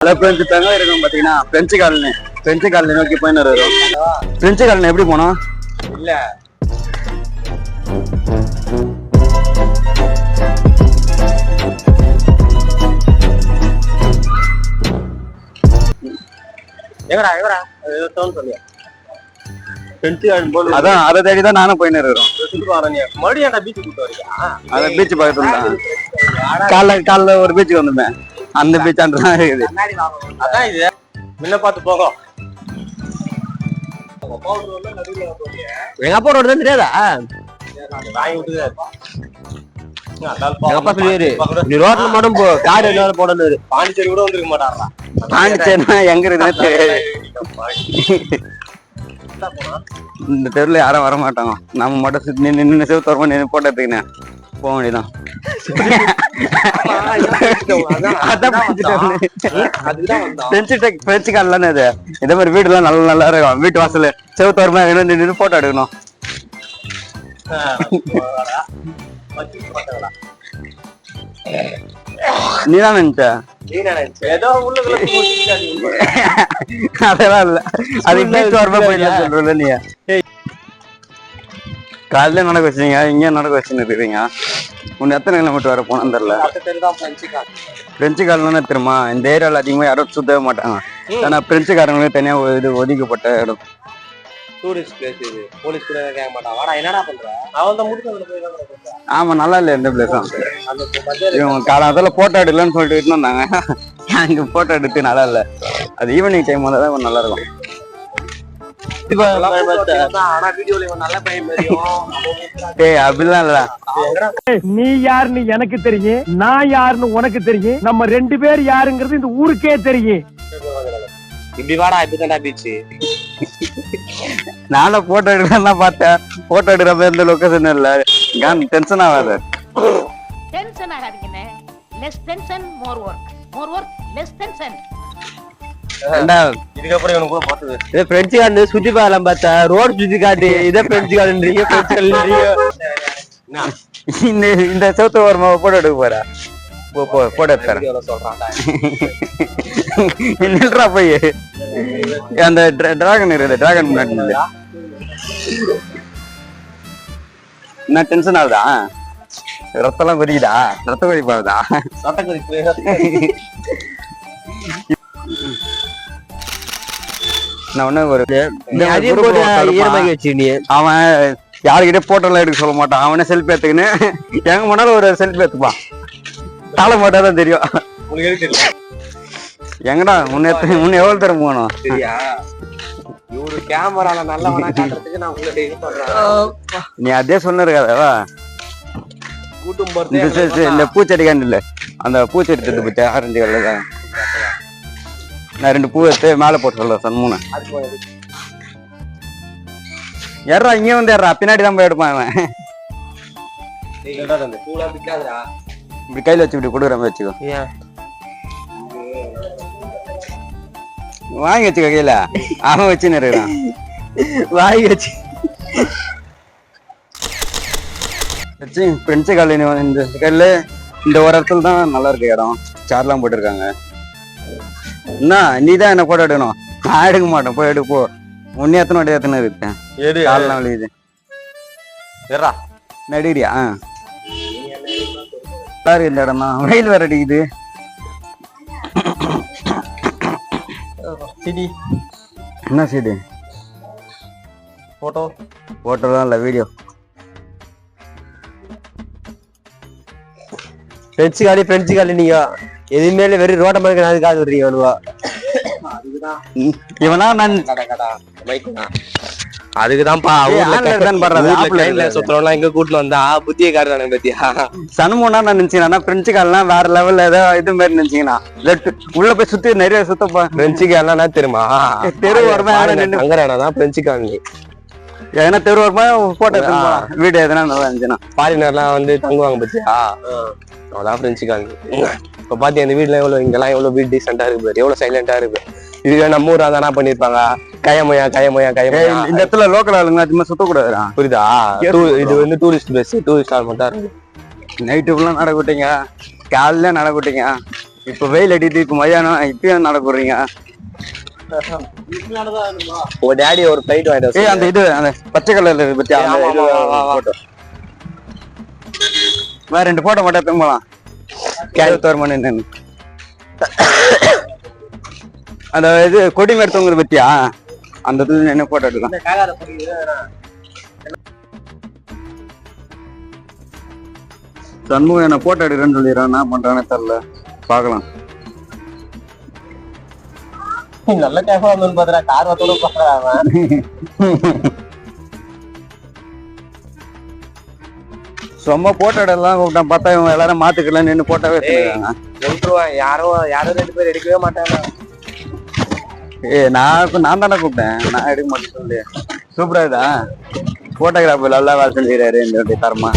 Hello friends இப்போ எங்கே இருக்கோம் பார்த்தீங்கன்னா பிரெஞ்சு காலனி பிரெஞ்சு காலனி நோக்கி போயின்னு வரோம் பிரெஞ்சு காலனி எப்படி போனோம்? இல்ல. எங்கடா எங்கடா ஏதோ தோணு சொல்லியா போல அதான் அதை தேடி தான் நானும் போயின்னு இருக்கிறோம் மறுபடியும் பீச்சு கூட்டு வரியா அந்த பீச் பக்கத்துல காலைல காலைல ஒரு பீச்சுக்கு வந்துருந்தேன். அந்த பீச் அந்த தான் இருக்குது அதான் இது முன்ன பார்த்து போகும் எங்க அப்பா ரோடு தான் தெரியாதா அப்பா சொல்லியாரு நீ ரோட்ல மட்டும் போ கார் என்ன போடணும் பாண்டிச்சேரி கூட வந்திருக்க மாட்டாரா பாண்டிச்சேரினா எங்க இருக்குதுன்னு தெரியாது இந்த தெருவில் யாரும் வர மாட்டாங்க நம்ம மட்டும் நின்று நின்று சிவத்தோரமா நின்று போட்டோ எடுத்துக்கினேன் போக வேண்டியதான் பிரெஞ்சு கார்டெலாம் இது? மாதிரி வீடுலாம் நல்லா நல்லா இருக்கும். வீட்டு வாசல் சிவத்தோரமா நின்று போட்டோ எடுக்கணும். நீ தான் நினைச்ச. அதெல்லாம் இல்ல. அது பீச் வரமா போயிடலாம் சொல்றல நீ. காலையில நடக்க வச்சீங்க இங்க நடக்க வச்சுன்னு இருக்கீங்க உன்னை எத்தனை கிலோமீட்டர் வர போனோம் தெரியல. பிரெஞ்சு காலம்னா தெரியுமா? இந்த ஏரியால அதிகமா யாரும் சுத்தவே மாட்டாங்க. ஆனா பிரெஞ்சுக்காரங்களுக்கு தனியா ஒரு இது ஒதுக்கப்பட்ட இடம். டூரிஸ்ட் பிளேஸ் இது. போலீஸ் கூட கேட்க மாட்டான். வாடா என்னடா பண்ற? அவன் தான் முடிச்சு போய் தான் பண்றான். ஆமா நல்லா இல்ல இந்த மத்தியானம் இவங்க காலத்துல போட்டோ எடுக்கலன்னு சொல்லிட்டு இட்டுன்னு வந்தாங்க. அங்க போட்டோ எடுத்து நல்லா இல்ல. அது ஈவினிங் டைம் வந்தா தான் நல்லா இருக்கும். அப்படிலாம் இல்ல நீ யாருன்னு எனக்கு தெரியும் நான் யாருன்னு உனக்கு தெரியும் நம்ம ரெண்டு பேர் யாருங்கிறது இந்த ஊருக்கே தெரியும். இப்படி வாடா இப்படிதான்டா பீச் நானும் போட்டோ எடுக்கலாம் தான் பார்த்தேன். போட்டோ எடுக்கிற மாதிரி எந்த லொக்கேஷன் இல்ல. கான் டென்ஷன் ஆகாது. Tension ஆகாதீங்கண்ணே less tension more work more work less tension இதுக்கப்புறம் இவனுக்கு கூட பார்த்தது இது பிரெஞ்சு கார்டு சுத்தி பார்க்கலாம் பார்த்தா. ரோடு சுத்தி காட்டு. இதே பிரெஞ்சு கார்டுன்றீங்க பிரெஞ்சு கார்டுன்றீங்க இந்த இந்த சவுத்து ஓரமா போட்டோ எடுக்க போறா. போ போ போட்டோ எடுத்துறேன் வீடியோல சொல்றான்டா. நில்றா போய்? அந்த டிராகன் இருக்குது டிராகன் முன்னாடி. என்ன டென்ஷன் ஆகுதா? ரத்தம்லாம் கொதிக்குதா? ரத்த கொதிப்பு ஆகுதா சட்டக்கறி நான் ஒண்ணு ஒரு நீ அதையும் போட்டு ஈரமாக்கி வச்சு நீ. அவன் யாருக்கிட்டே போட்டோ எல்லாம் எடுக்க சொல்ல மாட்டான். அவனே செல்ஃபி எடுத்துக்கின்னு எங்க போனாலும் ஒரு செல்ஃபி எடுத்துப்பான். தாள மாட்டா தான் தெரியும். எங்கடா? முன்ன முன்ன எவ்வளவு தூரம் போகணும்? சரியா? இவரு கேமரால நல்லவனா காட்டுறதுக்கு நான் உங்களை இது பண்றேன். நீ அதே சொன்னிருக்காதவா கூட்டும் இந்த பூச்செடி கண்டு இல்ல. அந்த பூச்செடி தட்டு பத்தி ஆரஞ்சு கலர்ல. நான் ரெண்டு பூ எடுத்து மேல போட்டு சொல்ல சொன்ன மூணு. ஏறா இங்க வந்து ஏறா பின்னாடி தான் போய் எடுப்பான் அவன் இப்படி கையில வச்சு இப்படி கொடுக்குற மாதிரி வச்சுக்கோ. வாங்கி வச்சுக்கோ கையில. அவன் வச்சுன்னு இருக்கிறான். வாங்கி வச்சு. வச்சு பிரெஞ்சு காலனி இந்த கல்லு இந்த ஒரு இடத்துல தான் நல்லா இருக்கு இடம். சேர்லாம் போட்டிருக்காங்க. என்ன நீ தான் என்ன போட்டோ எடுக்கணும். நான் எடுக்க மாட்டேன். போய் எடு போ உன்னை எத்தனை வாட்டி எத்தனை இருக்கேன். எது காலெல்லாம் வலிக்குது. ஏறா. நடிகிறியா நல்லா இருக்கு இந்த இடம் தான் வெயில் வேற அடிக்குது. சிடி. என்ன செய்யுது போட்டோ போட்டோ தான் இல்லை வீடியோ. பிரெஞ்சு காலி பிரெஞ்சு காலி நீங்க. எதுவுமே இல்ல வெறும் ரோட்ட மாதிரி நான் காது விடுறீங்க வேணுவா இவனா நான் அதுக்குதான்ப்பா ஊர்ல. சுத்துறவங்க எங்க கூட்டிட்டு வந்தா புத்திய காரணம் பத்தியா? சனுமோனா நான் நினைச்சேன் பிரெஞ்சு கால்லாம் வேற லெவல்ல ஏதோ இது மாதிரி நினைச்சீங்கன்னா உள்ள போய் சுத்தி நிறைய சுத்தப்பா பிரெஞ்சுக்கு என்ன தெரியுமா? தெரு யாரும் நின்னு- அங்கறானா தான் பிரெஞ்சு காலனி ஏன்னா தெரு ஓரமா போட்டோ வீடியோ எதனா நல்லா இருந்துச்சுன்னா. ஃபாரினர்லாம் வந்து தங்குவாங்க பத்தியா? அதான் பிரெஞ்சு காலனி இப்ப பாத்தியா இந்த வீட்ல எவ்வளவு இங்கெல்லாம் எவ்வளவு வீடு டீசெண்டா இருக்கு எவ்வளவு சைலண்டா இருக்கு. இதுவே நம்ம ஊரா தானே பண்ணிருப்பாங்க? கயமையா கயமையா கயமையா. இந்த இடத்துல லோக்கல் ஆளுங்க அதிகமா சுத்தக்கூடாதுடா புரியுதா? இது வந்து டூரிஸ்ட் பிளேஸ் டூரிஸ்ட் ஆள் மட்டும் இருக்கு நைட்டு ஃபுல்லா நடக்க விட்டீங்க காலையில நடக்க விட்டீங்க இப்ப வெயில் அடிக்குது இப்ப மதியானம் இப்பயும் நடக்குறீங்க உங்க டேடி ஒரு ஃபிளைட் வாங்கிட்டு ஏய் அந்த இது அந்த பச்சை கலர்ல இருக்கு பத்தியா அந்த இது photo. வேற ரெண்டு போட்டோ மட்டும் எடுத்து போலாம் மணி நின்னு. அந்த இது கொடி தொங்குது பத்தியா? அந்த இடத்துல என்ன போட்டோ எடுக்கலாம்? சண்முகம் என்ன போட்டோ எடுக்கிறேன்னு சொல்லிடுறான். என்ன பண்றானே தெரியல. பார்க்கலாம். நல்ல கேமரா வந்து பாத்துறா கார் வத்தோட பாக்குறா சும்மா போட்டோ எடுக்கலாம் கூப்பிட்டான் பார்த்தா இவங்க எல்லாரும் மாத்துக்கலாம் நின்று போட்டோவே நின்றுவான் யாரும் யாரும் ரெண்டு பேர் எடுக்கவே மாட்டாங்க. ஏய் நான் நான் தானே கூப்பிட்டேன். நான் எடுக்க மாட்டேன் சொல்லி. சூப்பரா இதா போட்டோகிராஃபர் நல்லா வேலை செஞ்சுக்கிறாரு இந்த தரமா.